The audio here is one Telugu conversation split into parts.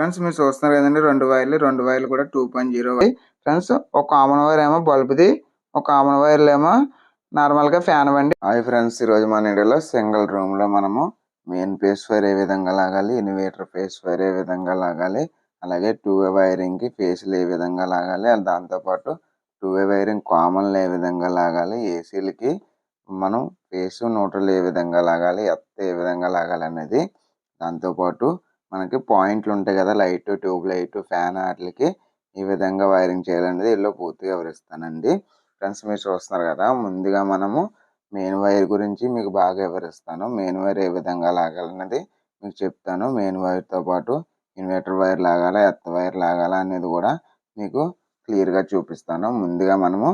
ఫ్రెండ్స్ మీరు చూస్తున్నారు కదండి రెండు వైర్లు రెండు వైర్లు కూడా టూ పాయింట్ జీరో ఫ్రెండ్స్ ఒక కామన్ వైర్ ఏమో బల్బుది ఒక కామన్ వైర్లు ఏమో నార్మల్గా ఫ్యాన్ వండి హాయ్ ఫ్రెండ్స్ ఈరోజు మన ఇండియాలో సింగిల్ రూమ్లో మనము మెయిన్ ఫేస్ వైర్ ఏ విధంగా లాగాలి ఇన్వేటర్ ఫేస్ వైర్ ఏ విధంగా లాగాలి అలాగే టూ వే వైరింగ్కి ఫేస్లు ఏ విధంగా లాగాలి దాంతోపాటు టూ వే వైరింగ్ కామన్లు ఏ విధంగా లాగాలి ఏసీలకి మనం ఫేస్ నోటలు ఏ విధంగా లాగాలి ఎత్త ఏ విధంగా లాగాలి అనేది దాంతోపాటు మనకి పాయింట్లు ఉంటాయి కదా లైట్ ట్యూబ్ లైట్ ఫ్యాన్ వాటికి ఈ విధంగా వైరింగ్ చేయాలనేది ఇలా పూర్తిగా వివరిస్తానండి. ఫ్రెండ్స్ మీరు చూస్తున్నారు కదా ముందుగా మనము మెయిన్ వైర్ గురించి మీకు బాగా వివరిస్తాను. మెయిన్ వైర్ ఏ విధంగా లాగాలన్నది మీకు చెప్తాను. మెయిన్ వైర్తో పాటు ఇన్వర్టర్ వైర్ లాగాలా ఎత్త వైర్ లాగాలా అనేది కూడా మీకు క్లియర్గా చూపిస్తాను. ముందుగా మనము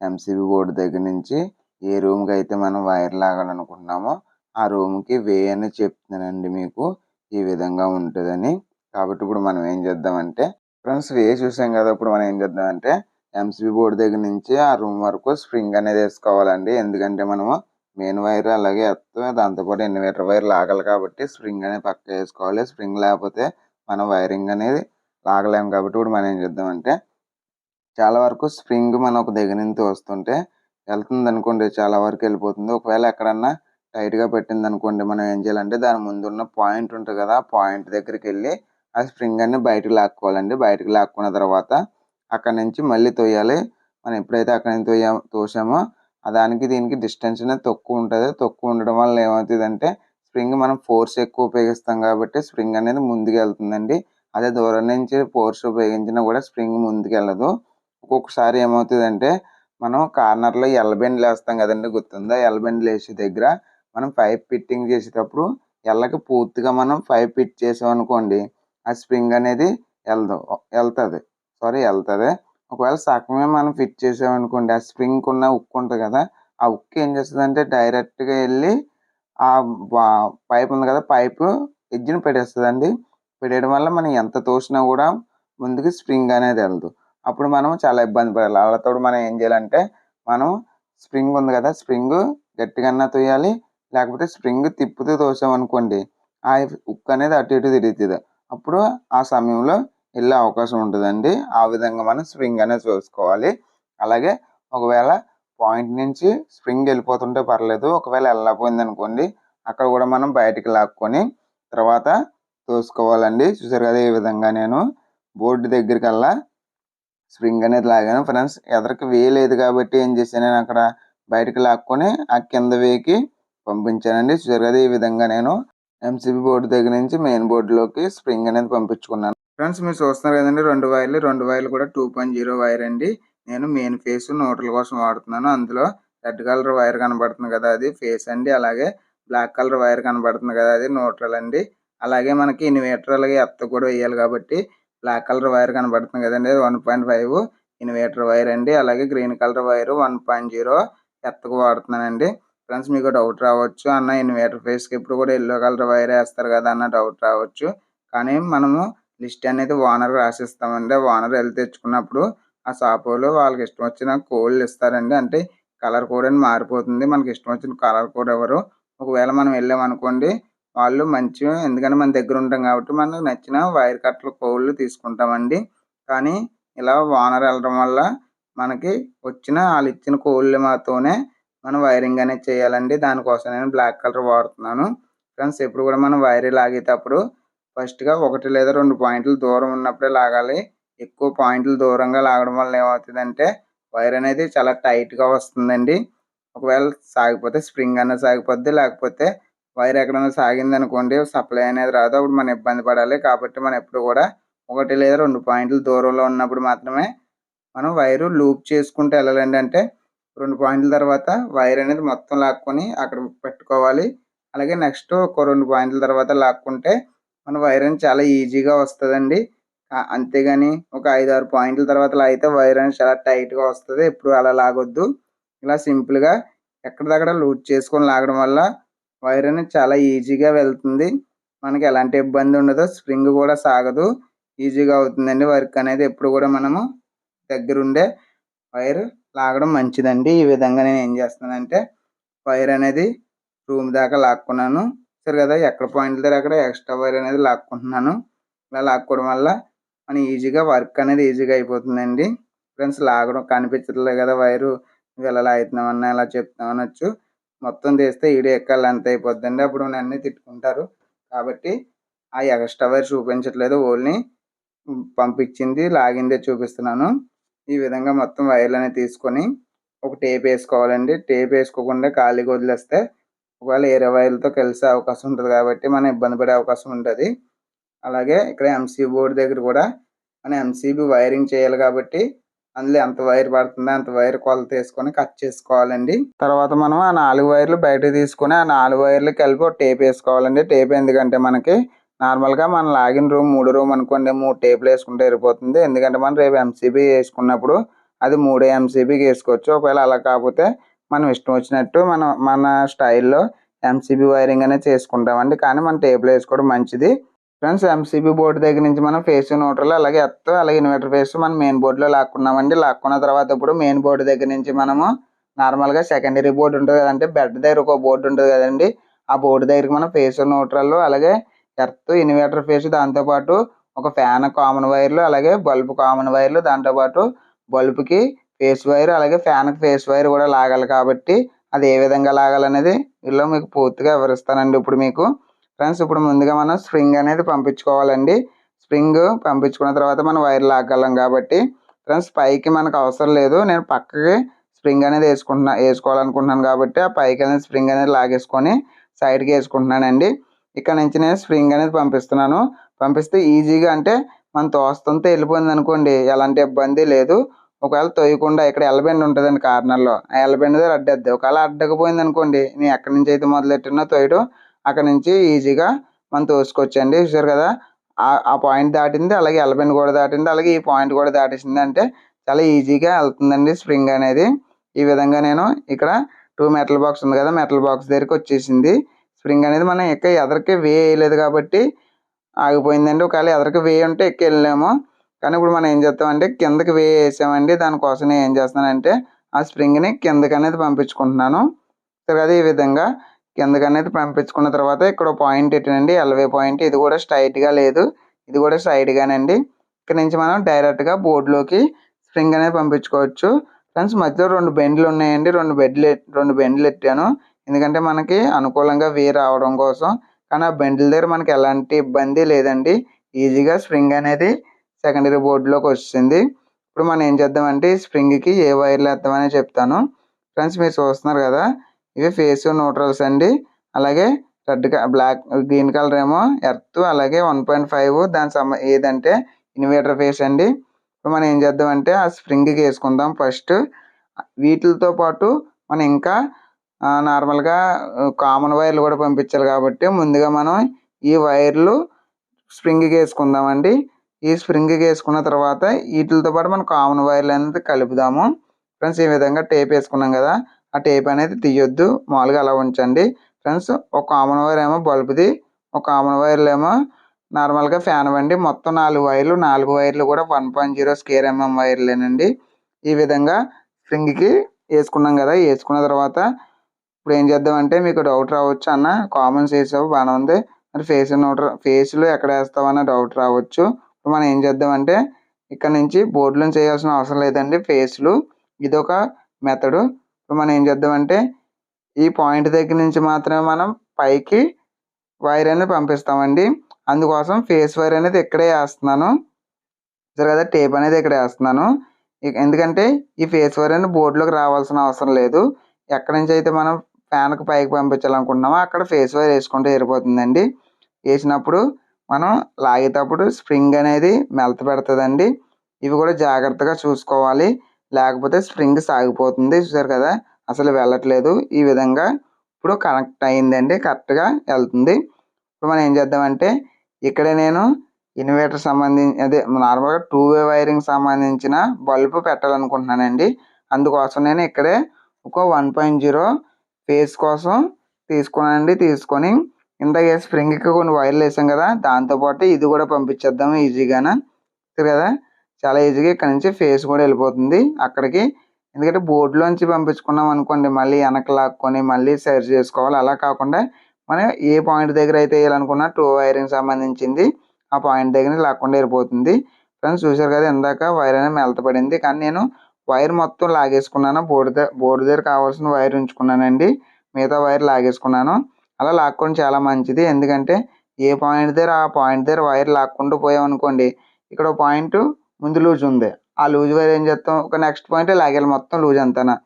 ఎంసీబీ బోర్డు దగ్గర నుంచి ఏ రూమ్కి అయితే మనం వైర్ లాగాలనుకుంటున్నామో ఆ రూమ్కి వే అని చెప్తున్నానండి మీకు. ఈ విధంగా ఉంటుందని. కాబట్టి ఇప్పుడు మనం ఏం చేద్దామంటే ఫ్రెండ్స్ వే చూసాం కదా ఇప్పుడు మనం ఏం చేద్దామంటే ఎంసీబీ బోర్డు దగ్గర నుంచి ఆ రూమ్ వరకు స్ప్రింగ్ అనేది వేసుకోవాలండి. ఎందుకంటే మనము మెయిన్ వైర్ అలాగే ఎత్తం దాంతోపాటు ఇన్వర్టర్ వైర్ లాగాలి కాబట్టి స్ప్రింగ్ అనేది పక్క వేసుకోవాలి. స్ప్రింగ్ లేకపోతే మనం వైరింగ్ అనేది లాగలేము. కాబట్టి ఇప్పుడు మనం ఏం చేద్దామంటే చాలా వరకు స్ప్రింగ్ మనం ఒక దగ్గర నుంచి వస్తుంటే వెళ్తుంది అనుకోండి చాలా వరకు వెళ్ళిపోతుంది. ఒకవేళ ఎక్కడన్నా టైట్గా పెట్టింది అనుకోండి మనం ఏం చేయాలంటే దాని ముందున్న పాయింట్ ఉంటుంది కదా ఆ పాయింట్ దగ్గరికి వెళ్ళి ఆ స్ప్రింగ్ అన్ని బయటకు లాక్కోవాలండి. బయటకు లాక్కున్న తర్వాత అక్కడ నుంచి మళ్ళీ తోయాలి. మనం ఎప్పుడైతే అక్కడ నుంచి తోయా తోసామో దానికి దీనికి డిస్టెన్స్ అనేది తక్కువ ఉంటుంది. తక్కువ ఉండడం వల్ల ఏమవుతుందంటే స్ప్రింగ్ మనం ఫోర్స్ ఎక్కువ ఉపయోగిస్తాం కాబట్టి స్ప్రింగ్ అనేది ముందుకు వెళ్తుందండి. అదే దూరం నుంచి ఫోర్స్ ఉపయోగించినా కూడా స్ప్రింగ్ ముందుకు వెళ్ళదు. ఒక్కొక్కసారి ఏమవుతుందంటే మనం కార్నర్లో ఎల్బెండ్లు వేస్తాం కదండి గుర్తుందా? ఎల్బెండ్లు వేసే దగ్గర మనం పైప్ ఫిట్టింగ్ చేసేటప్పుడు ఎల్లకి పూర్తిగా మనం పైప్ ఫిట్ చేసాం అనుకోండి ఆ స్ప్రింగ్ అనేది వెళ్దు వెళ్తుంది. సారీ వెళ్తుంది. ఒకవేళ సగమే మనం ఫిట్ చేసామనుకోండి ఆ స్ప్రింగ్ ఉన్న ఉక్కు ఉంటుంది కదా ఆ ఉక్కు ఏం చేస్తుంది అంటే డైరెక్ట్గా వెళ్ళి ఆ పైప్ ఉంది కదా పైపు ఎడ్జ్ని పెట్టేస్తుందండి. అండి పెట్టేయడం వల్ల మనం ఎంత తోసినా కూడా ముందుకు స్ప్రింగ్ అనేది వెళ్ళదు అప్పుడు మనం చాలా ఇబ్బంది పడాలి. వాళ్ళతో మనం ఏం చేయాలంటే మనం స్ప్రింగ్ ఉంది కదా స్ప్రింగ్ గట్టిగా తోయాలి లేకపోతే స్ప్రింగ్ తిప్పుతూ తోసామనుకోండి ఆ ఉక్కు అనేది అటు ఇటు తిరుగుతుంది. అప్పుడు ఆ సమయంలో వెళ్ళే అవకాశం ఉంటుందండి. ఆ విధంగా మనం స్ప్రింగ్ అనేది చూసుకోవాలి. అలాగే ఒకవేళ పాయింట్ నుంచి స్ప్రింగ్ వెళ్ళిపోతుంటే పర్లేదు. ఒకవేళ వెళ్ళకపోయింది అనుకోండి అక్కడ కూడా మనం బయటికి లాక్కొని తర్వాత తోసుకోవాలండి. చూసారు కదా ఈ విధంగా నేను బోర్డు దగ్గరికి వెళ్ళా స్ప్రింగ్ అనేది లాగాను. ఫ్రెండ్స్ ఎదరికి వే లేదు కాబట్టి ఏం చేశాను నేను అక్కడ బయటకు లాక్కొని ఆ కింద వేకి పంపించానండి. చూసారు కదా ఈ విధంగా నేను ఎంసీబీ బోర్డు దగ్గర నుంచి మెయిన్ బోర్డులోకి స్ప్రింగ్ అనేది పంపించుకున్నాను. ఫ్రెండ్స్ మీరు చూస్తున్నారు కదండి రెండు వైర్లు. రెండు వైర్లు కూడా టూ పాయింట్ జీరో వైర్ అండి. నేను మెయిన్ ఫేస్ న్యూట్రల్ కోసం వాడుతున్నాను. అందులో రెడ్ కలర్ వైర్ కనబడుతుంది కదా అది ఫేస్ అండి. అలాగే బ్లాక్ కలర్ వైర్ కనబడుతుంది కదా అది న్యూట్రల్ అండి అలాగే మనకి ఇన్వేటర్ అలాగే ఎత్త కూడా వేయాలి కాబట్టి బ్లాక్ కలర్ వైర్ కనబడుతుంది కదండి one point five inverter wire అండి. అలాగే green colour wire one point zero ఎత్తకు వాడుతున్నానండి. ఫ్రెండ్స్ మీకు డౌట్ రావచ్చు అన్న ఇన్వర్టర్ ఫేస్కి. ఇప్పుడు కూడా ఎల్లో కలర్ వైర్ వేస్తారు కదా అన్న డౌట్ రావచ్చు. కానీ మనము లిస్ట్ అనేది ఓనర్ రాసిస్తామండి. ఓనర్ వెళ్ళి తెచ్చుకున్నప్పుడు ఆ షాపులో వాళ్ళకి ఇష్టం వచ్చిన కోళ్ళు ఇస్తారండి. అంటే కలర్ కోడ్ అని మారిపోతుంది. మనకి ఇష్టం వచ్చిన కలర్ కోడ్ ఎవరు? ఒకవేళ మనం వెళ్ళామనుకోండి వాళ్ళు మంచిగా ఎందుకంటే మన దగ్గర ఉంటాం కాబట్టి మనకు నచ్చిన వైర్ కట్టలు కోళ్ళు తీసుకుంటామండి. కానీ ఇలా ఓనర్ వెళ్ళడం వల్ల మనకి వచ్చిన వాళ్ళు ఇచ్చిన కోళ్ళు మాతోనే మనం వైరింగ్ అనేది చేయాలండి. దానికోసం నేను బ్లాక్ కలర్ వాడుతున్నాను. ఫ్రెండ్స్ ఎప్పుడు కూడా మనం వైర్ లాగేటప్పుడు ఫస్ట్గా ఒకటి లేదా రెండు పాయింట్లు దూరం ఉన్నప్పుడే లాగాలి. ఎక్కువ పాయింట్లు దూరంగా లాగడం వల్ల ఏమవుతుందంటే వైర్ అనేది చాలా టైట్గా వస్తుందండి. ఒకవేళ సాగిపోతే స్ప్రింగ్ అనేది సాగిపోద్ది. లేకపోతే వైర్ ఎక్కడైనా సాగింది అనుకోండి సప్లై అనేది రాదు. అప్పుడు మనం ఇబ్బంది పడాలి. కాబట్టి మనం ఎప్పుడు కూడా ఒకటి లేదా రెండు పాయింట్లు దూరంలో ఉన్నప్పుడు మాత్రమే మనం వైరు లూప్ చేసుకుంటూ వెళ్ళాలండి. అంటే రెండు పాయింట్ల తర్వాత వైర్ అనేది మొత్తం లాక్కొని అక్కడ పెట్టుకోవాలి. అలాగే నెక్స్ట్ ఒక రెండు పాయింట్ల తర్వాత లాక్కుంటే మన వైర్ అనేది చాలా ఈజీగా వస్తుందండి. అంతేగాని ఒక ఐదు ఆరు పాయింట్ల తర్వాత లాగితే వైర్ అనేది చాలా టైట్గా వస్తుంది. ఎప్పుడు అలా లాగొద్దు. ఇలా సింపుల్గా ఎక్కడిదక్కడ లూజ్ చేసుకొని లాగడం వల్ల వైర్ అనేది చాలా ఈజీగా వెళ్తుంది. మనకి ఎలాంటి ఇబ్బంది ఉండదు. స్ప్రింగ్ కూడా సాగదు. ఈజీగా అవుతుందండి వర్క్ అనేది. ఎప్పుడు కూడా మనము దగ్గరుండే వైర్ లాగడం మంచిదండి. ఈ విధంగా నేను ఏం చేస్తున్నానంటే వైర్ అనేది రూమ్ దాకా లాక్కున్నాను. సరే కదా ఎక్కడ పాయింట్ దగ్గర అక్కడ ఎక్స్ట్రా వైర్ అనేది లాక్కుంటున్నాను. ఇలా లాక్కోవడం వల్ల మన ఈజీగా వర్క్ అనేది ఈజీగా అయిపోతుందండి. ఫ్రెండ్స్ లాగడం కనిపించట్లేదు కదా వైరు. నువ్వు ఇలా లాగుతున్నామన్నా ఇలా చెప్తామనొచ్చు మొత్తం తీస్తే ఈడు ఎక్కాలి ఎంత అయిపోద్దండి. అప్పుడు నన్ను తిట్టుకుంటారు. కాబట్టి ఆ ఎక్స్ట్రా వైర్ చూపించట్లేదు. ఓన్లీ పంపించింది లాగిందే చూపిస్తున్నాను. ఈ విధంగా మొత్తం వైర్లు అనేది తీసుకొని ఒక టేప్ వేసుకోవాలండి. టేప్ వేసుకోకుండా ఖాళీగా వదిలేస్తే ఒకవేళ ఏరే వైర్లతో కలిసే అవకాశం ఉంటుంది కాబట్టి మనం ఇబ్బంది పడే అవకాశం ఉంటుంది. అలాగే ఇక్కడ ఎంసీబీ బోర్డు దగ్గర కూడా మనం ఎంసీబీ వైరింగ్ చేయాలి కాబట్టి అందులో ఎంత వైర్ పడుతుందో అంత వైర్ కొలత వేసుకొని కట్ చేసుకోవాలండి. తర్వాత మనం ఆ నాలుగు వైర్లు బయట తీసుకొని ఆ నాలుగు వైర్లు కలిపి ఒక టేప్ వేసుకోవాలండి. టేప్ ఎందుకంటే మనకి నార్మల్గా మనం లాగిన్ రూమ్ మూడు రూమ్ అనుకోండి మూడు టేపులు వేసుకుంటే సరిపోతుంది. ఎందుకంటే మనం రేపు ఎంసీబీ వేసుకున్నప్పుడు అది మూడే ఎంసీబీకి వేసుకోవచ్చు. ఒకవేళ అలా కాకపోతే మనం ఇష్టం వచ్చినట్టు మనం మన స్టైల్లో ఎంసీబీ వైరింగ్ అనేది చేసుకుంటామండి. కానీ మన టేబుల్ వేసుకోవడం మంచిది. ఫ్రెండ్స్ ఎంసీబీ బోర్డు దగ్గర నుంచి మనం ఫేస్ న్యూట్రల్ అలాగే ఎత్తు అలాగే ఇన్వర్టర్ ఫేస్ మనం మెయిన్ బోర్డులో లాక్కున్నామండి. లాక్కున్న తర్వాత ఇప్పుడు మెయిన్ బోర్డు దగ్గర నుంచి మనము నార్మల్గా సెకండరీ బోర్డు ఉంటుంది కదంటే బెడ్ దగ్గర ఒక బోర్డు ఉంటుంది కదండి. ఆ బోర్డు దగ్గరికి మనం ఫేస్ న్యూట్రల్ అలాగే ఎర్త్ ఇన్వర్టర్ ఫేస్ దాంతోపాటు ఒక ఫ్యాన్ కామన్ వైర్లు అలాగే బల్బ్ కామన్ వైర్లు దాంతోపాటు బల్బుకి ఫేస్ వైర్ అలాగే ఫ్యాన్కి ఫేస్ వైర్ కూడా లాగాలి కాబట్టి అది ఏ విధంగా లాగాలనేది వీళ్ళు మీకు పూర్తిగా వివరిస్తానండి ఇప్పుడు మీకు. ఫ్రెండ్స్ ఇప్పుడు ముందుగా మనం స్ప్రింగ్ అనేది పంపించుకోవాలండి. స్ప్రింగ్ పంపించుకున్న తర్వాత మనం వైర్ లాగలం కాబట్టి ఫ్రెండ్స్ పైకి మనకు అవసరం లేదు. నేను పక్కకి స్ప్రింగ్ అనేది వేసుకుంటున్నా వేసుకోవాలనుకుంటున్నాను కాబట్టి ఆ పైకి అనేది స్ప్రింగ్ అనేది లాగేసుకొని సైడ్కి వేసుకుంటున్నానండి. ఇక్కడ నుంచి నేను స్ప్రింగ్ అనేది పంపిస్తున్నాను. పంపిస్తే ఈజీగా అంటే మనం తోస్తంతో వెళ్ళిపోయింది అనుకోండి ఎలాంటి ఇబ్బంది లేదు. ఒకవేళ తొయ్యకుండా ఇక్కడ ఎలబెండ్ ఉంటుందండి కార్నర్లో ఆ ఎలబెండ్ దగ్గర అడ్డద్ది. ఒకవేళ అడ్డకపోయింది అనుకోండి నేను ఎక్కడి నుంచి అయితే మొదలెట్టినా తొయ్యడం అక్కడ నుంచి ఈజీగా మనం తోసుకోవచ్చండి. చూసారు కదా? ఆ పాయింట్ దాటింది అలాగే ఎలబెండ్ కూడా దాటింది అలాగే ఈ పాయింట్ కూడా దాటేసింది అంటే చాలా ఈజీగా వెళ్తుందండి స్ప్రింగ్ అనేది. ఈ విధంగా నేను ఇక్కడ టూ మెటల్ బాక్స్ ఉంది కదా మెటల్ బాక్స్ దగ్గరికి వచ్చేసింది. స్ప్రింగ్ అనేది మనం ఎక్క ఎదరికి వే వేయలేదు కాబట్టి ఆగిపోయిందండి. ఒకవేళ ఎదరికి వే ఉంటే ఎక్కి వెళ్ళలేము కానీ ఇప్పుడు మనం ఏం చేస్తామంటే కిందకి వే వేసామండి దానికోసం ఏం చేస్తానంటే ఆ స్ప్రింగ్ని కిందకి అనేది పంపించుకుంటున్నాను. తర్వాత అదే ఈ విధంగా కిందకి అనేది పంపించుకున్న తర్వాత ఇక్కడ పాయింట్ ఎట్టినండి ఎల్వే పాయింట్. ఇది కూడా స్ట్రైట్గా లేదు. ఇది కూడా సైడ్గానండి ఇక్కడ నుంచి మనం డైరెక్ట్గా బోర్డులోకి స్ప్రింగ్ అనేది పంపించుకోవచ్చు. ఫ్రెండ్స్ మధ్యలో రెండు బెండ్లు ఉన్నాయండి. రెండు బెడ్లు రెండు బెండ్లు ఎట్టాను. ఎందుకంటే మనకి అనుకూలంగా వే రావడం కోసం. కానీ ఆ బెండ్ల దగ్గర మనకి ఎలాంటి ఇబ్బంది లేదండి. ఈజీగా స్ప్రింగ్ అనేది సెకండరీ బోర్డులోకి వస్తుంది ఇప్పుడు మనం ఏం చేద్దామంటే స్ప్రింగ్కి ఏ వైర్లు వేద్దామని చెప్తాను. ఫ్రెండ్స్ మీరు చూస్తున్నారు కదా ఇవి ఫేస్ న్యూట్రల్స్ అండి. అలాగే రెడ్ బ్లాక్ గ్రీన్ కలర్ ఏమో ఎర్త్ అలాగే వన్ పాయింట్ ఫైవ్ దాని సమ ఏదంటే ఇన్వేటర్ ఫేస్ అండి. ఇప్పుడు మనం ఏం చేద్దామంటే ఆ స్ప్రింగ్కి వేసుకుందాం ఫస్ట్ వీటితో పాటు మనం ఇంకా నార్మల్గా కామన్ వైర్లు కూడా పంపించాలి కాబట్టి ముందుగా మనం ఈ వైర్లు స్ప్రింగ్కి వేసుకుందామండి ఈ స్ప్రింగ్కి వేసుకున్న తర్వాత వీటితో పాటు మనం కామన్ వైర్లు అనేది కలుపుదాము. ఫ్రెండ్స్ ఈ విధంగా టేప్ వేసుకున్నాం కదా ఆ టేప్ అనేది తీయొద్దు. మామూలుగా అలా ఉంచండి. ఫ్రెండ్స్ ఒక కామన్ వైర్ ఏమో బల్బుది ఒక కామన్ వైర్లు ఏమో నార్మల్గా ఫ్యాన్ వండి మొత్తం నాలుగు వైర్లు నాలుగు వైర్లు కూడా one point zero square MM వైర్లేనండి. ఈ విధంగా స్ప్రింగ్కి వేసుకున్నాం కదా వేసుకున్న తర్వాత ఇప్పుడు ఏం చేద్దామంటే మీకు డౌట్ రావచ్చు అన్న కామన్ వేసావు బాగానే ఉంది. మరి ఫేస్ నోటర్ ఫేస్లో ఎక్కడ వేస్తావు అన్న డౌట్ రావచ్చు. ఇప్పుడు మనం ఏం చేద్దామంటే ఇక్కడ నుంచి బోర్డులను చేయాల్సిన అవసరం లేదండి ఫేస్లు ఇది ఒక మెథడు ఇప్పుడు మనం ఏం చేద్దామంటే ఈ పాయింట్ దగ్గర నుంచి మాత్రమే మనం పైకి వైర్ అనేది పంపిస్తామండి. అందుకోసం ఫేస్ వైర్ అనేది ఇక్కడే వేస్తున్నాను. సరే కదా టేప్ అనేది ఇక్కడ వేస్తున్నాను. ఎందుకంటే ఈ ఫేస్ వైర్ అనేది బోర్డులోకి రావాల్సిన అవసరం లేదు. ఎక్కడి నుంచి అయితే మనం ఫ్యాన్కు పైకి పంపించాలనుకుంటున్నామో అక్కడ ఫేస్ వైర్ వేసుకుంటే సరిపోతుందండి. వేసినప్పుడు మనం లాగేటప్పుడు స్ప్రింగ్ అనేది మెల్త పెడుతుందండి. ఇవి కూడా జాగ్రత్తగా చూసుకోవాలి. లేకపోతే స్ప్రింగ్ సాగిపోతుంది. చూసారు కదా అసలు వెళ్ళట్లేదు. ఈ విధంగా ఇప్పుడు కనెక్ట్ అయిందండి. కరెక్ట్గా వెళ్తుంది. ఇప్పుడు మనం ఏం చేద్దామంటే ఇక్కడ నేను ఇన్వర్టర్ సంబంధించి అదే నార్మల్గా టూ వే వైరింగ్ సంబంధించిన బల్బు పెట్టాలనుకుంటున్నానండి. అందుకోసం నేను ఇక్కడే ఒక వన్ పాయింట్ జీరో ఫేస్ కోసం తీసుకున్నానండి తీసుకొని ఇందాక స్ప్రింగ్కి కొన్ని వైర్లు వేసాం కదా దాంతోపాటు ఇది కూడా పంపించేద్దాం ఈజీగాన? కదా చాలా ఈజీగా ఇక్కడ నుంచి ఫేస్ కూడా వెళ్ళిపోతుంది. అక్కడికి ఎందుకంటే బోర్డులోంచి పంపించుకున్నాం అనుకోండి మళ్ళీ వెనక లాక్కొని మళ్ళీ సరి చేసుకోవాలి. అలా కాకుండా మనం ఏ పాయింట్ దగ్గర అయితే వేయాలనుకున్నా టూ వైరింగ్ సంబంధించింది ఆ పాయింట్ దగ్గర లేకుండా లాక్కుండా వెళ్ళిపోతుంది. ఫ్రెండ్స్ చూసారు కదా ఇందాక వైర్ అనేది మెల్తపడింది కానీ నేను వైర్ మొత్తం లాగేసుకున్నాను. బోర్డు బోర్డు దగ్గర కావాల్సిన వైర్ ఉంచుకున్నానండి. మిగతా వైర్ లాగేసుకున్నాను. అలా లాక్కోవడం చాలా మంచిది. ఎందుకంటే ఏ పాయింట్ దగ్గర ఆ పాయింట్ దగ్గర వైర్ లాక్కుంటూ పోయామనుకోండి ఇక్కడ పాయింట్ ముందు లూజ్ ఉంది. ఆ లూజ్ వైర్ ఏం చేస్తాం? ఒక నెక్స్ట్ పాయింట్ లాగేయాలి మొత్తం లూజ్ అంతానా.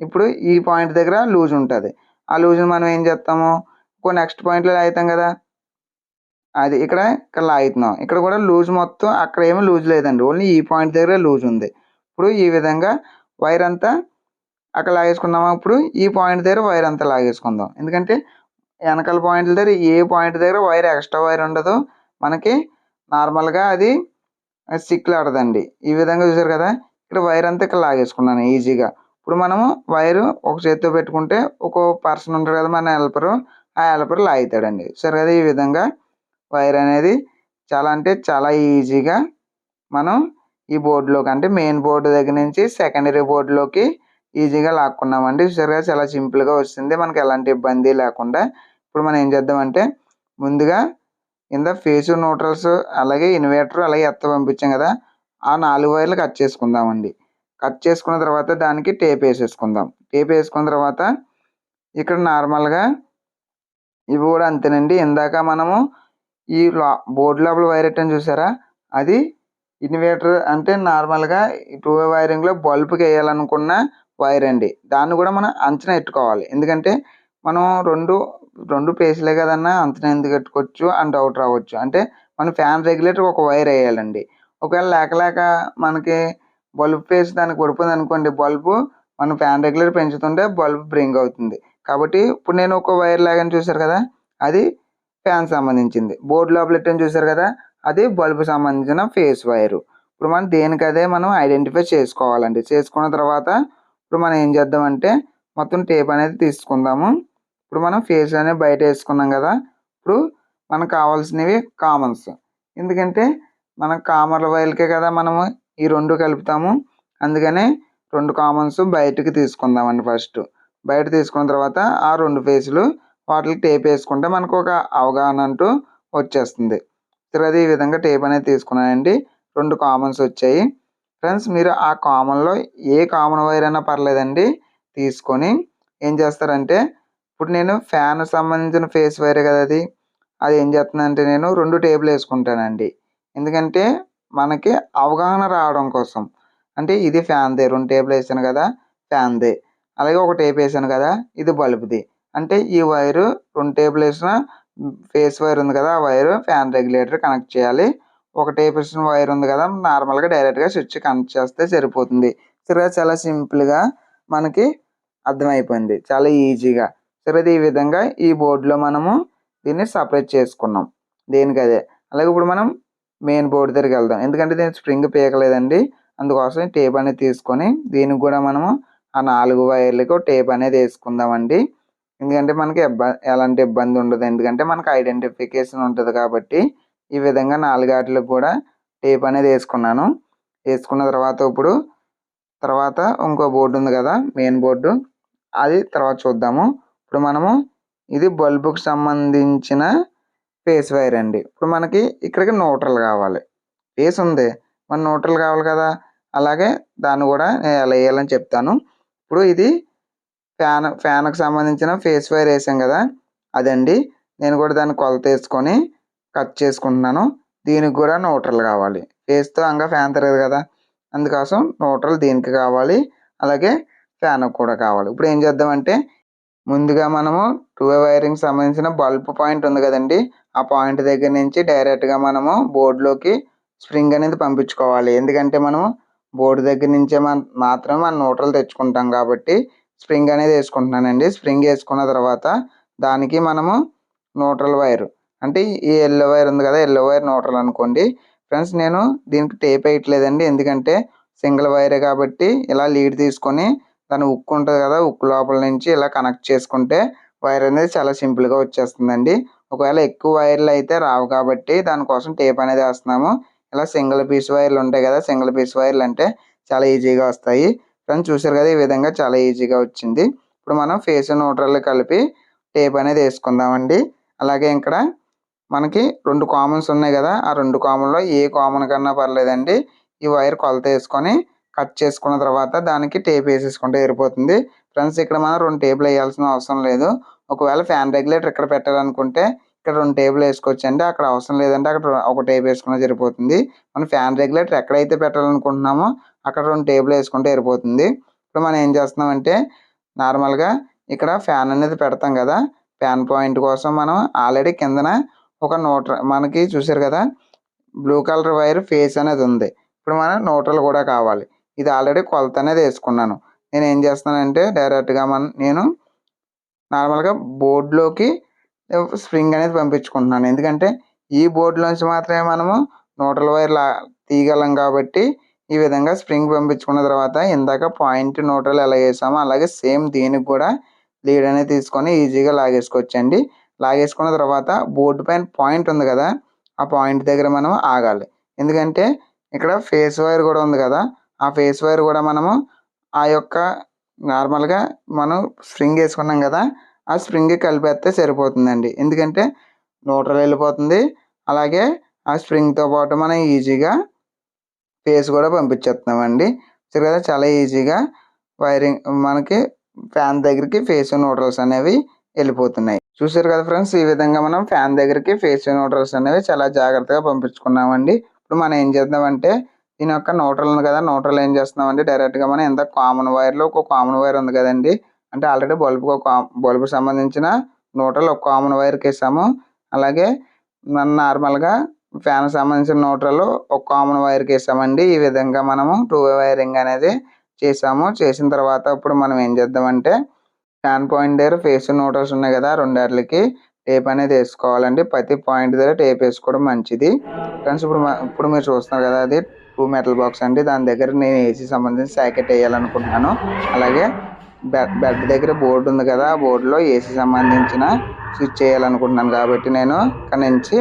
ఇప్పుడు ఈ పాయింట్ దగ్గర లూజ్ ఉంటుంది. ఆ లూజ్ని మనం ఏం చేస్తాము? ఇంకో నెక్స్ట్ పాయింట్లో లాగుతాం కదా? అది ఇక్కడ ఇక్కడ లాగుతున్నాం. ఇక్కడ కూడా లూజ్ మొత్తం అక్కడ ఏమీ లూజ్ లేదండి. ఓన్లీ ఈ పాయింట్ దగ్గర లూజ్ ఉంది. ఇప్పుడు ఈ విధంగా వైర్ అంతా అక్కడ లాగేసుకున్నామా ఇప్పుడు ఈ పాయింట్ దగ్గర వైర్ అంతా లాగేసుకుందాం. ఎందుకంటే వెనకాల పాయింట్ల దగ్గర ఏ పాయింట్ దగ్గర వైర్ ఎక్స్ట్రా వైర్ ఉండదు మనకి నార్మల్గా అది సిక్లు ఆడదండి ఈ విధంగా చూసారు కదా? ఇక్కడ వైర్ అంతా ఇక్కడ లాగేసుకున్నాను ఈజీగా ఇప్పుడు మనము వైరు ఒక చేతితో పెట్టుకుంటే ఒక పర్సన్ ఉంటారు కదా మన హెల్పరు ఆ హెల్పర్ లాగుతాడండి. సరే కదా ఈ విధంగా వైర్ అనేది చాలా అంటే చాలా ఈజీగా మనం ఈ బోర్డులోకి అంటే మెయిన్ బోర్డు దగ్గర నుంచి సెకండరీ బోర్డులోకి ఈజీగా లాక్కున్నామండి. చూసారుగా చాలా సింపుల్గా వస్తుంది మనకి ఎలాంటి ఇబ్బంది లేకుండా ఇప్పుడు మనం ఏం చేద్దామంటే ముందుగా కింద ఫేస్ న్యూట్రల్స్ అలాగే ఇన్వర్టర్ అలాగే ఎత్త పంపించాం కదా ఆ నాలుగు వైర్లు కట్ చేసుకుందామండి. కట్ చేసుకున్న తర్వాత దానికి టేప్ వేసేసుకుందాం. టేప్ వేసుకున్న తర్వాత ఇక్కడ నార్మల్గా ఇవి కూడా అంతేనండి. ఇందాక మనము ఈ లో బోర్డు లోపల వైర్ ఎట్టని చూసారా? అది ఇన్వర్టర్ అంటే నార్మల్గా టూ వే వైరింగ్లో బల్బుకి వేయాలనుకున్న వైర్ అండి. దాన్ని కూడా మనం అంచనా పెట్టుకోవాలి ఎందుకంటే మనం రెండు రెండు పేసులే కదన్నా అంచనా ఎందుకు పెట్టుకోవచ్చు అని డౌట్ రావచ్చు. అంటే మన ఫ్యాన్ రెగ్యులేటర్ ఒక వైర్ వేయాలండి. ఒకవేళ లేక లేక మనకి బల్బ్ ఫేస్ దానికి పడిపోయింది అనుకోండి బల్బు మన ఫ్యాన్ రెగ్యులేటర్ పెంచుతుంటే బల్బ్ బ్రింగ్ అవుతుంది. కాబట్టి ఇప్పుడు నేను ఒక వైర్ లాగానే చూసారు కదా అది ఫ్యాన్ సంబంధించింది. బోర్డు లోపల ఎట్టని చూసారు కదా అది బల్బు సంబంధించిన ఫేస్ వైరు. ఇప్పుడు మనం దేనికదే మనం ఐడెంటిఫై చేసుకోవాలండి. చేసుకున్న తర్వాత ఇప్పుడు మనం ఏం చేద్దామంటే మొత్తం టేప్ అనేది తీసుకుందాము. ఇప్పుడు మనం ఫేస్ అనేది బయట వేసుకున్నాం కదా. ఇప్పుడు మనకు కావాల్సినవి కామన్స్. ఎందుకంటే మన కామర్ల వైర్లకే కదా మనము ఈ రెండు కలుపుతాము. అందుకనే రెండు కామన్స్ బయటకి తీసుకుందామండి ఫస్ట్. బయట తీసుకున్న తర్వాత ఆ రెండు ఫేసులు వాటికి టేప్ వేసుకుంటే మనకు ఒక అవగాహన అంటూ వచ్చేస్తుంది. తర్వాత ఈ విధంగా టేప్ అనేది తీసుకున్నానండి. రెండు కామన్స్ వచ్చాయి. ఫ్రెండ్స్ మీరు ఆ కామన్లో ఏ కామన్ వైర్ అయినా పర్లేదండి. తీసుకొని ఏం చేస్తారంటే ఇప్పుడు నేను ఫ్యాన్ సంబంధించిన ఫేస్ వైరే కదా అది. అది ఏం చేస్తుందంటే నేను రెండు టేబుల్ వేసుకుంటానండి. ఎందుకంటే మనకి అవగాహన రావడం కోసం. అంటే ఇది ఫ్యాన్దే రెండు టేబుల్ వేసాను కదా ఫ్యాన్దే అలాగే ఒక టేప్ వేసాను కదా ఇది బల్బుది. అంటే ఈ వైరు రెండు టేబుల్ వేసిన ఫేస్ వైర్ ఉంది కదా ఆ వైర్ ఫ్యాన్ రెగ్యులేటర్ కనెక్ట్ చేయాలి. ఒక టేప్ వైర్ ఉంది కదా నార్మల్గా డైరెక్ట్గా స్విచ్ కనెక్ట్ చేస్తే సరిపోతుంది. సరే చాలా సింపుల్గా మనకి అర్థమైపోయింది. చాలా ఈజీగా. సరే ఈ విధంగా ఈ బోర్డులో మనము దీన్ని సపరేట్ చేసుకున్నాం. దేనికి అదే? అలాగే ఇప్పుడు మనం మెయిన్ బోర్డు దగ్గరికి వెళ్దాం. ఎందుకంటే దీనికి స్ప్రింగ్ పీకలేదండి. అందుకోసం టేప్ అనేది తీసుకొని దీనికి కూడా మనము ఆ నాలుగు వైర్లకు టేప్ అనేది వేసుకుందామండి. ఎందుకంటే మనకి ఎలాంటి ఇబ్బంది ఉండదు. ఎందుకంటే మనకు ఐడెంటిఫికేషన్ ఉంటుంది కాబట్టి ఈ విధంగా నాలుగు కూడా టేప్ అనేది వేసుకున్నాను. వేసుకున్న తర్వాత ఇప్పుడు తర్వాత ఇంకో బోర్డు ఉంది కదా మెయిన్ బోర్డు అది తర్వాత చూద్దాము. ఇప్పుడు మనము ఇది బల్బుకు సంబంధించిన ఫేస్ వైర్ అండి. ఇప్పుడు మనకి ఇక్కడికి న్యూట్రల్ కావాలి. ఫేస్ ఉంది. మన న్యూట్రల్ కావాలి కదా. అలాగే దాన్ని కూడా నేను ఎలా వేయాలని చెప్తాను. ఇప్పుడు ఇది ఫ్యాన్ ఫ్యాన్కి సంబంధించిన ఫేస్ వైర్ వేసాం కదా అదండి. నేను కూడా దాన్ని కొలత వేసుకొని కట్ చేసుకుంటున్నాను. దీనికి కూడా న్యూట్రల్ కావాలి. ఫేస్తో అంగా ఫ్యాన్ తిరగదు కదా అందుకోసం న్యూట్రల్ దీనికి కావాలి. అలాగే ఫ్యాన్కి కూడా కావాలి. ఇప్పుడు ఏం చేద్దామంటే ముందుగా మనము టూ వైరింగ్ సంబంధించిన బల్బ్ పాయింట్ ఉంది కదండి ఆ పాయింట్ దగ్గర నుంచి డైరెక్ట్గా మనము బోర్డులోకి స్ప్రింగ్ అనేది పంపించుకోవాలి. ఎందుకంటే మనము బోర్డు దగ్గర నుంచే మన మాత్రమే మనం న్యూట్రల్ తెచ్చుకుంటాం కాబట్టి స్ప్రింగ్ అనేది వేసుకుంటున్నానండి. స్ప్రింగ్ వేసుకున్న తర్వాత దానికి మనము న్యూట్రల్ వైర్ అంటే ఈ ఎల్లో వైర్ ఉంది కదా ఎల్లో వైర్ న్యూట్రల్ అనుకోండి. ఫ్రెండ్స్ నేను దీనికి టేప్ వేయట్లేదండి. ఎందుకంటే సింగిల్ వైరే కాబట్టి ఇలా లీడ్ తీసుకొని దాని ఉక్కు ఉంటుంది కదా ఉక్కు లోపల నుంచి ఇలా కనెక్ట్ చేసుకుంటే వైర్ అనేది చాలా సింపుల్గా వచ్చేస్తుందండి. ఒకవేళ ఎక్కువ వైర్లు అయితే రావు కాబట్టి దానికోసం టేప్ అనేది వేస్తున్నాము. ఇలా సింగిల్ పీస్ వైర్లు ఉంటాయి కదా సింగిల్ పీస్ వైర్లు అంటే చాలా ఈజీగా వస్తాయి. ఫ్రెండ్స్ చూసారు కదా ఈ విధంగా చాలా ఈజీగా వచ్చింది. ఇప్పుడు మనం ఫేస్ న్యూట్రల్ కలిపి టేప్ అనేది వేసుకుందామండి. అలాగే ఇక్కడ మనకి రెండు కామన్స్ ఉన్నాయి కదా ఆ రెండు కామన్లో ఏ కామన్ కన్నా పర్లేదండి. ఈ వైర్ కొలత వేసుకొని కట్ చేసుకున్న తర్వాత దానికి టేప్ వేసేసుకుంటే సరిపోతుంది. ఫ్రెండ్స్ ఇక్కడ మనం రెండు టేపులు వేయాల్సిన అవసరం లేదు. ఒకవేళ ఫ్యాన్ రెగ్యులేటర్ ఇక్కడ పెట్టాలనుకుంటే ఇక్కడ రెండు టేబుల్ వేసుకోవచ్చండి. అక్కడ అవసరం లేదంటే అక్కడ ఒక టేబుల్ వేసుకున్నా సరిపోతుంది. మనం ఫ్యాన్ రెగ్యులేటర్ ఎక్కడైతే పెట్టాలనుకుంటున్నామో అక్కడ రెండు టేబుల్ వేసుకుంటే సరిపోతుంది. ఇప్పుడు మనం ఏం చేస్తున్నామంటే నార్మల్గా ఇక్కడ ఫ్యాన్ అనేది పెడతాం కదా. ఫ్యాన్ పాయింట్ కోసం మనం ఆల్రెడీ కిందన ఒక నోట్ మనకి చూసారు కదా బ్లూ కలర్ వైర్ ఫేస్ అనేది ఉంది. ఇప్పుడు మన నోటలు కూడా కావాలి. ఇది ఆల్రెడీ కొలత అనేది వేసుకున్నాను. నేను ఏం చేస్తానంటే డైరెక్ట్గా మన నేను నార్మల్గా బోర్డులోకి స్ప్రింగ్ అనేది పంపించుకుంటున్నాను. ఎందుకంటే ఈ బోర్డులోంచి మాత్రమే మనము నోటల వైర్ లా తీయగలం కాబట్టి ఈ విధంగా స్ప్రింగ్ పంపించుకున్న తర్వాత ఇందాక పాయింట్ నోటలు ఎలా వేసామో అలాగే సేమ్ దీనికి కూడా లీడ్ అనేది తీసుకొని ఈజీగా లాగేసుకోవచ్చండి. లాగేసుకున్న తర్వాత బోర్డు పైన పాయింట్ ఉంది కదా ఆ పాయింట్ దగ్గర మనం ఆగాలి. ఎందుకంటే ఇక్కడ ఫేస్ వైర్ కూడా ఉంది కదా ఆ ఫేస్ వైర్ కూడా మనము ఆ యొక్క నార్మల్గా మనం స్ప్రింగ్ వేసుకున్నాం కదా ఆ స్ప్రింగ్ కలిపేస్తే సరిపోతుందండి. ఎందుకంటే న్యూట్రల్ వెళ్ళిపోతుంది. అలాగే ఆ స్ప్రింగ్తో పాటు మనం ఈజీగా ఫేస్ కూడా పంపించేస్తున్నామండి. సరే కదా చాలా ఈజీగా వైరింగ్ మనకి ఫ్యాన్ దగ్గరికి ఫేస్ న్యూట్రల్స్ అనేవి వెళ్ళిపోతున్నాయి. చూసారు కదా ఫ్రెండ్స్ ఈ విధంగా మనం ఫ్యాన్ దగ్గరికి ఫేస్ న్యూట్రల్స్ అనేవి చాలా జాగ్రత్తగా పంపించుకున్నామండి. ఇప్పుడు మనం ఏం చేద్దామంటే దీని యొక్క న్యూట్రల్ కదా న్యూట్రల్ ఏం చేస్తున్నామంటే డైరెక్ట్గా మనం ఎంత కామన్ వైర్లో ఒక కామన్ వైర్ ఉంది కదండి అంటే ఆల్రెడీ బల్బుకి ఒక బల్బు సంబంధించిన న్యూట్రల్ ఒక కామన్ వైర్కి వేసాము అలాగే మన నార్మల్గా ఫ్యాన్ సంబంధించిన న్యూట్రల్ ఒక కామన్ వైర్కి వేసామండి ఈ విధంగా మనము టూ వే వైరింగ్ అనేది చేసాము. చేసిన తర్వాత ఇప్పుడు మనం ఏం చేద్దామంటే ఫ్యాన్ పాయింట్ దగ్గర ఫేస్ న్యూట్రల్స్ ఉన్నాయి కదా రెండాట్లకి టేప్ అనేది వేసుకోవాలండి. ప్రతి పాయింట్ దగ్గర టేప్ వేసుకోవడం మంచిది. ఫ్రెండ్స్ ఇప్పుడు ఇప్పుడు మీరు చూస్తున్నారు కదా అది టూ మెటల్ బాక్స్ అండి. దాని దగ్గర నేను ఏసీ సంబంధించి సాకెట్ వేయాలనుకుంటున్నాను. అలాగే బెడ్ బెడ్ దగ్గర బోర్డు ఉంది కదా ఆ బోర్డులో ఏసీ సంబంధించిన స్విచ్ చేయాలనుకుంటున్నాను కాబట్టి నేను అక్కడ నుంచి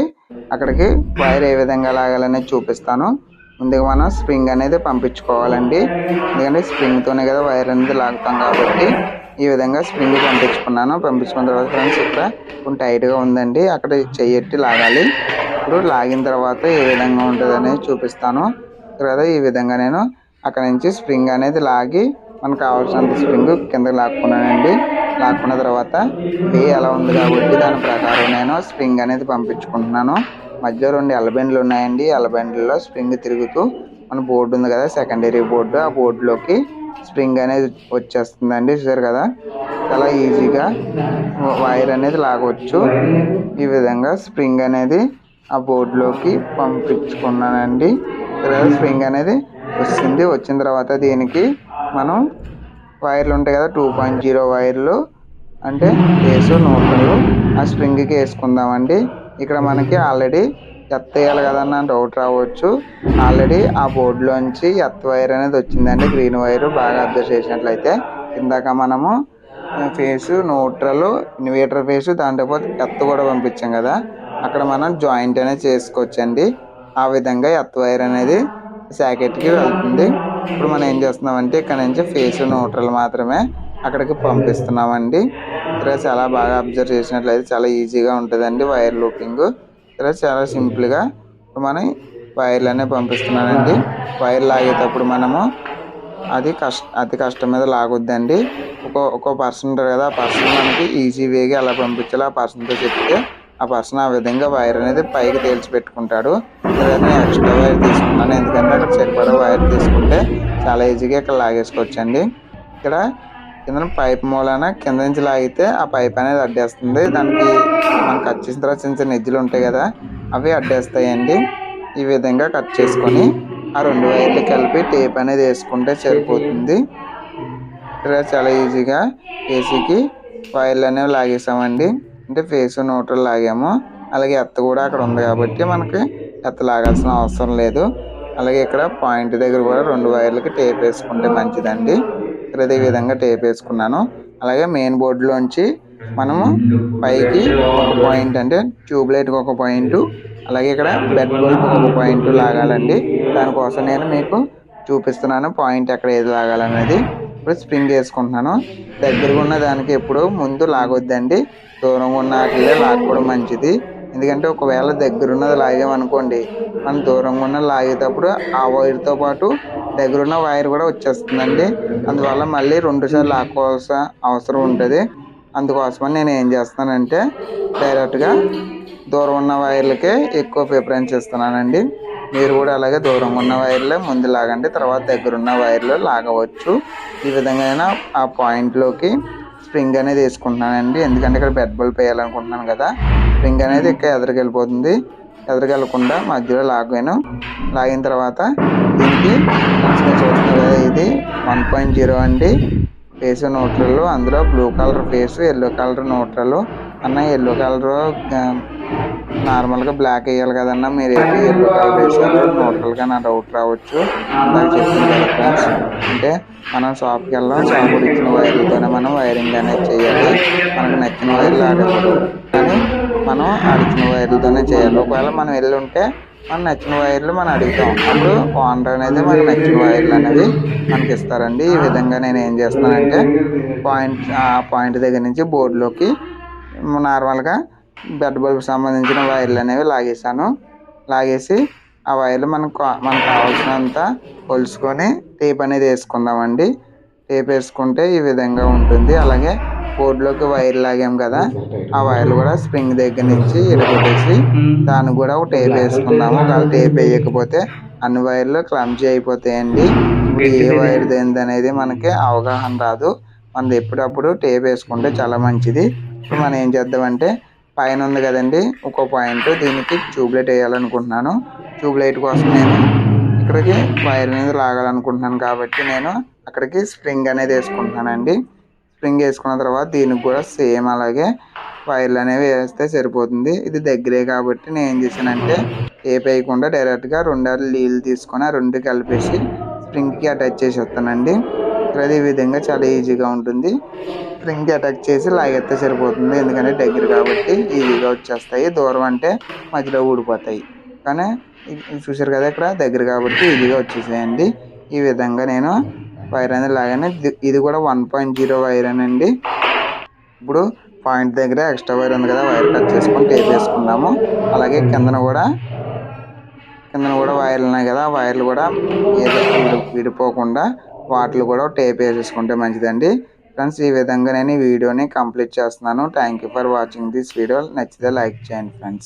అక్కడికి వైర్ ఏ విధంగా లాగాలనేది చూపిస్తాను. ముందుగా మనం స్ప్రింగ్ అనేది పంపించుకోవాలండి. ఎందుకంటే స్ప్రింగ్తోనే కదా వైర్ అనేది లాగుతాం కాబట్టి ఈ విధంగా స్ప్రింగ్ పంపించుకున్నాను. పంపించుకున్న తర్వాత ఫ్రెండ్స్ ఇక్కడ కొంచెం టైట్గా ఉందండి. అక్కడ చెయ్యెట్టి లాగాలి. ఇప్పుడు లాగిన తర్వాత ఏ విధంగా ఉంటుంది అనేది చూపిస్తాను. తర్వాత ఈ విధంగా నేను అక్కడ నుంచి స్ప్రింగ్ అనేది లాగి మనకు కావాల్సినంత స్ప్రింగ్ కిందకి లాక్కున్నానండి. లాక్కున్న తర్వాత పే ఎలా ఉంది కాబట్టి దాని ప్రకారం నేను స్ప్రింగ్ అనేది పంపించుకుంటున్నాను. మధ్యలో రెండు ఎలబెండ్లు ఉన్నాయండి. ఎలబెండ్లలో స్ప్రింగ్ తిరుగుతూ మన బోర్డు ఉంది కదా సెకండరీ బోర్డు ఆ బోర్డులోకి స్ప్రింగ్ అనేది వచ్చేస్తుందండి చూసారు కదా? చాలా ఈజీగా వైర్ అనేది లాగవచ్చు ఈ విధంగా స్ప్రింగ్ అనేది ఆ బోర్డులోకి పంపించుకున్నానండి. స్ప్రింగ్ అనేది వచ్చింది వచ్చిన తర్వాత దీనికి మనం వైర్లు ఉంటాయి కదా టూ పాయింట్ జీరో వైర్లు. అంటే కేసు నూటలు. ఆ స్ప్రింగ్కి వేసుకుందామండి. ఇక్కడ మనకి ఆల్రెడీ ఎత్త వేయాలి కదన్న డౌట్ రావచ్చు. ఆల్రెడీ ఆ బోర్డులోంచి ఎత్త వైర్ అనేది వచ్చిందండి. గ్రీన్ వైర్ బాగా అబ్జర్వ్ చేసినట్లయితే ఇందాక మనము ఫేసు న్యూట్రల్ ఇన్వేటర్ ఫేస్ దాంతోపాటు ఎత్త కూడా పంపించాం కదా. అక్కడ మనం జాయింట్ అనేది చేసుకోవచ్చండి. ఆ విధంగా ఎత్త వైర్ అనేది సాకెట్కి వెళ్తుంది. ఇప్పుడు మనం ఏం చేస్తున్నామంటే ఇక్కడ నుంచి ఫేస్ న్యూట్రల్ మాత్రమే అక్కడికి పంపిస్తున్నామండి. ఇక్కడ చాలా బాగా అబ్జర్వ్ చేసినట్లయితే చాలా ఈజీగా ఉంటుందండి వైర్ లూపింగ్. ఇక్కడ చాలా సింపుల్గా మనం వైర్లు అనేవి పంపిస్తున్నానండి. వైర్ లాగేటప్పుడు మనము అది కష్ట అతి కష్టం మీద లాగొద్దండి. ఒక ఒక పర్సన్ ఉంటారు కదా ఆ పర్సన్ మనకి ఈజీ వేగా ఎలా పంపించాలో ఆ పర్సన్తో చెప్తే ఆ పర్సన్ ఆ విధంగా వైర్ అనేది పైకి తేల్చి పెట్టుకుంటాడు. నేను ఎక్స్ట్రా వైర్ తీసుకున్నాను ఎందుకంటే అక్కడ సరిపడే వైర్ తీసుకుంటే చాలా ఈజీగా ఇక్కడ లాగేసుకోవచ్చండి. ఇక్కడ కింద పైప్ మూలన కింద నుంచి లాగితే ఆ పైప్ అనేది అడ్డేస్తుంది. దానికి మనం కట్ చేసిన తర్వాత చిన్న చిన్న ఎజ్జులు ఉంటాయి కదా అవి అడ్డేస్తాయండి. ఈ విధంగా కట్ చేసుకొని ఆ రెండు వైర్లు కలిపి టేప్ అనేది వేసుకుంటే సరిపోతుంది. ఇక్కడ చాలా ఈజీగా ఏసీకి వైర్లు అనేవి లాగేసామండి. అంటే ఫేస్ న్యూట్రల్ లాగాము. అలాగే ఎత్త కూడా అక్కడ ఉంది కాబట్టి మనకి ఎత్త లాగాల్సిన అవసరం లేదు. అలాగే ఇక్కడ పాయింట్ దగ్గర కూడా రెండు వైర్లకి టేప్ వేసుకుంటే మంచిదండి. ఇక్కడ విధంగా టేప్ వేసుకున్నాను. అలాగే మెయిన్ బోర్డులోంచి మనము పైకి ఒక పాయింట్ అంటే ట్యూబ్ లైట్కి ఒక పాయింట్ అలాగే ఇక్కడ బెడ్ బల్బ్ ఒక పాయింట్ లాగాలండి. దానికోసం నేను మీకు చూపిస్తున్నాను పాయింట్ ఎక్కడ ఏది లాగాలనేది. ఇప్పుడు స్ప్రింగ్ వేసుకుంటున్నాను. దగ్గరగా ఉన్న దానికి ఎప్పుడు ముందు లాగొద్దండి. దూరంగా ఉన్న వాటిలో లాక్కోవడం మంచిది. ఎందుకంటే ఒకవేళ దగ్గరున్నది లాగామనుకోండి మనం దూరంగా ఉన్న లాగేటప్పుడు ఆ వైర్తో పాటు దగ్గరున్న వైర్ కూడా వచ్చేస్తుందండి. అందువల్ల మళ్ళీ రెండు సార్లు లాక్కోవాల్సిన అవసరం ఉంటుంది. అందుకోసమని నేను ఏం చేస్తానంటే డైరెక్ట్గా దూరం ఉన్న వైర్లకే ఎక్కువ ప్రిఫరెన్స్ ఇస్తున్నానండి. మీరు కూడా అలాగే దూరంగా ఉన్న వైర్లే ముందు లాగండి తర్వాత దగ్గర ఉన్న వైర్లు లాగవచ్చు. ఈ విధంగా ఆ పాయింట్లోకి స్ప్రింగ్ అనేది వేసుకుంటున్నానండి. ఎందుకంటే ఇక్కడ బెడ్ బల్బ్ వేయాలనుకుంటున్నాను కదా. స్ప్రింగ్ అనేది ఇక్కడ ఎదురుకి వెళ్ళిపోతుంది ఎదురుకి వెళ్ళకుండా మధ్యలో లాగాను. లాగిన తర్వాత దీనికి మీరు చూస్తున్నారు కదా ఇది వన్ పాయింట్ జీరో అండి. ఫేస్ న్యూట్రల్ అందులో blue colour phase yellow colour neutral అన్న ఎల్లో కలర్ నార్మల్గా బ్లాక్ వేయాలి కదన్నా మీరు ఏంటి ఎల్లో కలర్ వేసారు న్యూట్రల్గా నా డౌట్ రావచ్చు. ఇందాక చెప్పింది కదా ఫ్రెండ్స్ అంటే మనం షాప్కి వెళ్ళాం షాప్ ఇచ్చిన వైర్లతోనే మనం వైరింగ్ అనేది చేయాలి. మనకు నచ్చిన వైర్లు ఆడకూడదు కానీ మనం అడిచిన వైర్లతోనే చేయాలి. ఒకవేళ మనం వెళ్ళి ఉంటే మనకు నచ్చిన వైర్లు మనం అడుగుతాం. అప్పుడు ఓనర్ అనేది మనకు నచ్చిన వైర్లు అనేవి మనకి ఇస్తారండి. ఈ విధంగా నేను ఏం చేస్తానంటే పాయింట్ ఆ పాయింట్ దగ్గర నుంచి బోర్డులోకి నార్మల్గా బెడ్ బల్బ్ సంబంధించిన వైర్లు అనేవి లాగేసాను లాగేసి ఆ వైర్లు మనకు మనకు కావాల్సినంత కొలుసుకొని టేప్ అనేది వేసుకుందామండి. టేప్ వేసుకుంటే ఈ విధంగా ఉంటుంది. అలాగే బోర్డులోకి వైర్ లాగాం కదా ఆ వైర్లు కూడా స్ప్రింగ్ దగ్గర నుంచి ఇరగొట్టేసి దానికి కూడా ఒక టేప్ వేసుకుందాము. ఒకవేళ టేప్ వేయకపోతే అన్ని వైర్లు క్లంజీ అయిపోతాయండి. ఇప్పుడు ఏ వైర్ దేనిది అనేది మనకి అవగాహన రాదు. మనది ఎప్పుడప్పుడు టేప్ వేసుకుంటే చాలా మంచిది. ఇప్పుడు మనం ఏం చేద్దామంటే పైన ఉంది కదండి. ఒక పాయింట్ దీనికి ట్యూబ్లైట్ వేయాలనుకుంటున్నాను. ట్యూబ్లైట్ కోసం నేను ఇక్కడికి వైర్ అనేది లాగాలనుకుంటున్నాను కాబట్టి నేను అక్కడికి స్ప్రింగ్ అనేది వేసుకుంటున్నానండి. స్ప్రింగ్ వేసుకున్న తర్వాత దీనికి కూడా సేమ్ అలాగే వైర్లు అనేవి వేస్తే సరిపోతుంది. ఇది దగ్గరే కాబట్టి నేను ఏం చేశానంటే టేప్ డైరెక్ట్గా రెండు నీళ్ళు తీసుకొని ఆ రెండు కలిపేసి స్ప్రింగ్కి అటాచ్ చేసేస్తానండి. ఇక్కడ ఈ విధంగా చాలా ఈజీగా ఉంటుంది. స్ప్రింగ్కి అటాచ్ చేసి లాగేస్తే సరిపోతుంది. ఎందుకంటే దగ్గర కాబట్టి ఈజీగా వచ్చేస్తాయి. దూరం అంటే మధ్యలో ఊడిపోతాయి. కానీ చూసారు కదా ఇక్కడ? దగ్గర కాబట్టి ఈజీగా వచ్చేసాయండి. ఈ విధంగా నేను వైర్ అనేది లాగానే. ఇది- కూడా వన్ పాయింట్ జీరో వైర్ అండి ఇప్పుడు పాయింట్ దగ్గర ఎక్స్ట్రా వైర్ ఉంది కదా? వైర్ కట్ చేసుకొని టేప్ వేసుకుందాము. అలాగే కిందన కూడా కిందన కూడా వైర్లు ఉన్నాయి కదా? వైర్లు కూడా ఏదో విడిపోకుండా వాటిలో కూడా టేప్ వేసేసుకుంటే మంచిదండి. ఫ్రెండ్స్ ఈ విధంగా నేను ఈ వీడియోని కంప్లీట్ చేస్తున్నాను. Thank you for watching this video నచ్చితే లైక్ చేయండి ఫ్రెండ్స్.